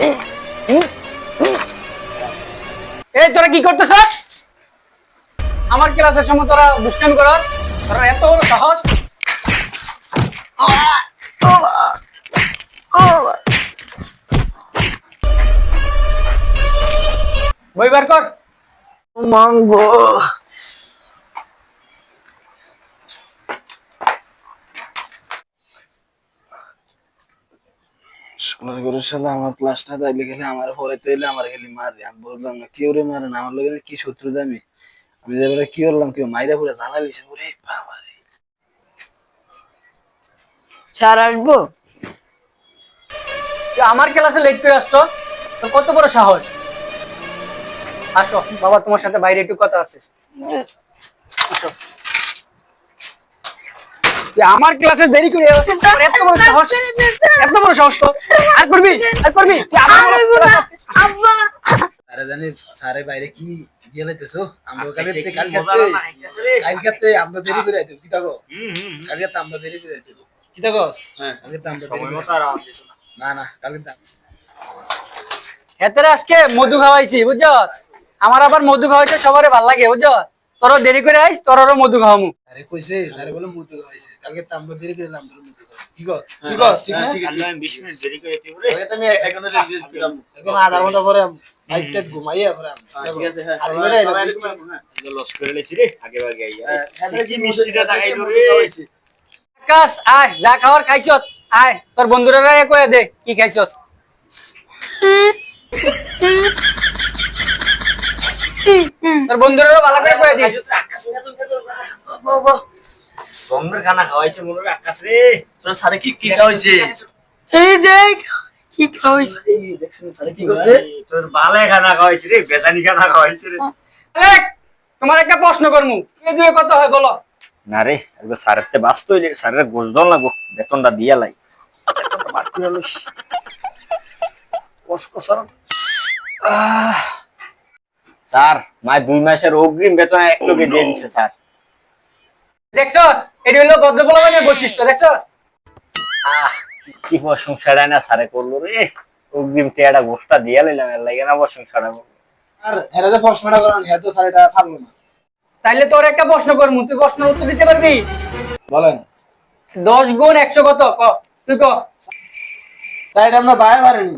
এই, তোরা কি করতেছ আমার ক্লাসের সময় তোরা দুষ্টান কর তোরা এত সাহস? বই বার কর। মাঙ্গো। সোনার গরুর সাথে আমার প্লাসটা তাইলে গেলে আমার পরে তৈলে আমার গেলে মারে। আমি বললাম না কেউ রে মারে না আমার লোক কি শত্রু দামি? আমি এবারে কি করলাম কেউ মাইরা পুরো জ্বালালিছে পুরে বাবা রে স্যার আসব? তুই আমার ক্লাসে লেট করে আসতো তোর কত বড় সাহস? আসো বাবা তোমার সাথে বাইরে একটু কথা আছে। আসো। আমার ক্লাসে দেরি করে এত বড় সাহস এত বড় সাহস তো। আর করবি? আর করবি? আমার আব্বা। আরে জানি সারে বাইরে কি দিয়ে আমরা কালকে কালকে মজা না আইতাছে রে। কালকে আমরা দেরি করে আইতো কি থাকো কালকে আমরা দেরি করে আইতো কি দেখস হ্যাঁ কালকে আমরা দেরি করে মতো আর আরাম দিছো না। না না কালকে তো আজকে মধু খাওয়াইছি বুঝছ? আমার আবার মধু খাওয়াইতে সবারই ভালো লাগে বুঝছ? তোর দেরি করে আইস তোরও মধু খাওয়ামু। আরে কইছে আরে বলে মুতো গাইছে কালকে তো আমরা দেরি করে আমরা মুতো গাই কি গো কি কস ঠিক না কালকে আমি 20 মিনিট দেরি করে রে। আমি এখন রেডি ছিলাম এখন আধা ঘণ্টা পরে টাইট ঘুমাইয়া পরে ঠিক আছে হ্যাঁ। আর বলে এটা লস করে লেছি রে আগে ভাগে আইয়া। হ্যাঁ, কি মিষ্টিটা রে? আকাশ আয় যা খাওয়ার খাইছত আয় তোর বন্ধুরা কয়ে দে কি খাইছস? তোর বন্ধুরা ভালো করে কয়ে দিস। গঙ্গের খানা খাওয়াইছে মনে রে আকাশ রে। তোর সারে কি কি খাওয়াইছে? এই দেখ কি খাওয়াইছে। কি করছে? তোর বালে খানা খাওয়াইছে রে বেজানি খানা খাওয়াইছে রে। তোমার একটা প্রশ্ন করমু। দুয়ে কত হয় বলো? না রে একবার স্যারের তে বাস্ত হইলে স্যারের গোল দল লাগবো বেতনটা দিয়া লাই। বেতনটা বার করে লইস কষ্ট। স্যার আহ, স্যার মায় দুই মাসের অগ্রিম বেতন এক লোকে দিয়ে দিছে স্যার। দেখছস? এটি হলো বৈশিষ্ট্য দেখছস? আহ কি প্রশংসাটা না স্যারে করল রে? অগ্রিম টেয়াটা গোষ্ঠটা দিয়া লাইলাম এর লাগে না প্রশংসাটা করল আর এরা যে প্রশ্নটা করেন হ্যাঁ তো স্যার এটা না। তাইলে তোর একটা প্রশ্ন করমু তুই প্রশ্নের উত্তর দিতে পারবি? বলেন। দশ গুণ একশো কত? ক তুই ক। তাই এটা আমরা বাইরে পারেনি